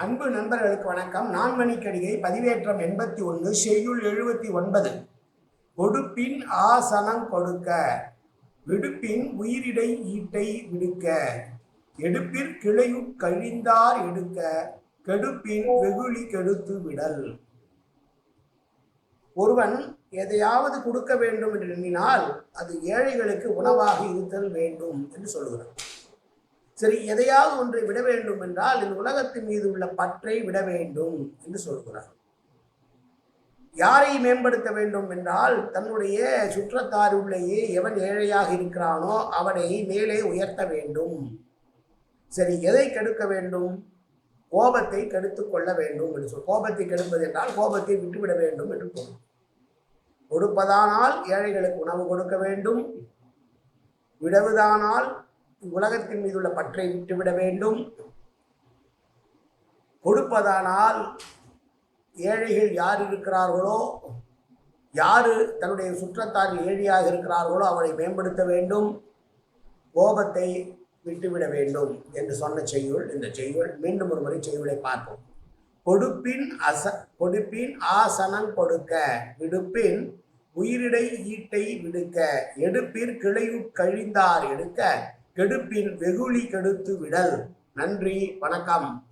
அன்பு நண்பர்களுக்கு வணக்கம். நான் மணிக்கடிகை பதிவேற்றம் எண்பத்தி ஒன்று செய்யுள் எழுபத்தி ஒன்பது. கொடுப்பின் ஆசனம் கொடுக்க விடுப்பின் உயிரிடை ஈட்டை விடுக்க எடுப்பிற் கிளையுட் கழிந்தார் எடுக்க கெடுப்பின் வெகுளி கெடுத்து விடல். ஒருவன் எதையாவது கொடுக்க வேண்டும் என்று எண்ணினால் அது ஏழைகளுக்கு உணவாக இருத்தல் வேண்டும் என்று சொல்கிறான் சரி எதையாவது ஒன்றை விட வேண்டும் என்றால் இந்த உலகத்தின் மீது உள்ள பற்றை விட வேண்டும் என்று சொல்கிறார். யாரை மேம்படுத்த வேண்டும் என்றால் தன்னுடைய சுற்றத்தாருள்ளேயே எவன் ஏழையாக இருக்கிறானோ அவனை மேலே உயர்த்த வேண்டும். சரி எதை கெடுக்க வேண்டும்? கோபத்தை கெடுத்து கொள்ள வேண்டும் என்று சொல். கோபத்தை கெடுப்பது என்றால் கோபத்தை விட்டுவிட வேண்டும் என்று பொருள். கொடுப்பதானால் ஏழைகளுக்கு உணவு கொடுக்க வேண்டும். விடவுதானால் உலகத்தின் மீது உள்ள பற்றை விட்டுவிட வேண்டும். கொடுப்பதானால் ஏழைகள் யார் இருக்கிறார்களோ யாரு தன்னுடைய சுற்றத்தார் ஏழையாக இருக்கிறார்களோ அவரை மேம்படுத்த வேண்டும். கோபத்தை விட்டுவிட வேண்டும் என்று சொன்ன செய்யுள் இந்த செய்யுள் மீண்டும் ஒரு முறை செய்யுளை பார்ப்போம். கொடுப்பின் அச கொடுப்பின் ஆசனம் கொடுக்க விடுப்பின் உயிரிடை ஈட்டை விடுக்க எடுப்பிற் கிளையுட் கழிந்தார் எடுக்க கெடுப்பின் வெகுளி கெடுத்து விடல். நன்றி வணக்கம்.